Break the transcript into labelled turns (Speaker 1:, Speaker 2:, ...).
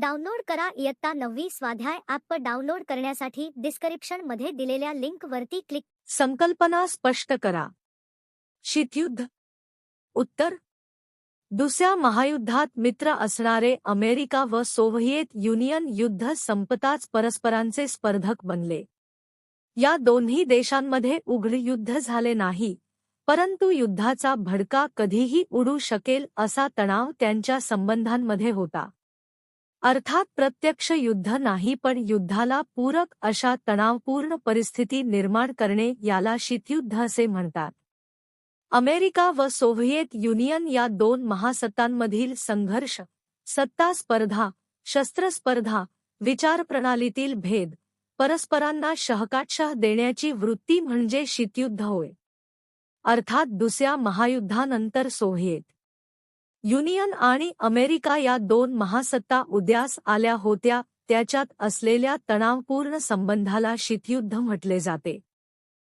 Speaker 1: Download करा इयत्ता नववी स्वाध्याय ॲप डाउनलोड करण्यासाठी डिस्क्रिप्शन मध्ये दिलेल्या लिंक वरती क्लिक
Speaker 2: संकल्पना स्पष्ट करा. शीतयुद्ध. उत्तर. दुसऱ्या महायुद्धात मित्र असणारे अमेरिका व सोव्हिएत युनियन युद्ध संपताच परस्परांचे स्पर्धक बनले. या दोन्ही देशांमध्ये उघड युद्ध झाले नाही, परंतु युद्धाचा भडका कधीही उडू शकेल असा तणाव त्यांच्या संबंधांमध्ये होता. अर्थात प्रत्यक्ष युद्ध नाही पण युद्धाला पूरक अशा तणावपूर्ण परिस्थिती निर्माण करणे याला शीतयुद्ध असे म्हणतात. अमेरिका व सोव्हिएत युनियन या दोन महासत्तांमधील संघर्ष सत्ता स्पर्धा शस्त्रस्पर्धा विचारप्रणालीतील भेद परस्परांना शहकाटशह देण्याची वृत्ती म्हणजे शीतयुद्ध होय. अर्थात दुसऱ्या महायुद्धानंतर सोव्हिएत युनियन आणि अमेरिका या दोन महासत्ता उद्यास आल्या होत्या त्याच्यात असलेल्या तणावपूर्ण संबंधाला शीतयुद्ध म्हटले जाते.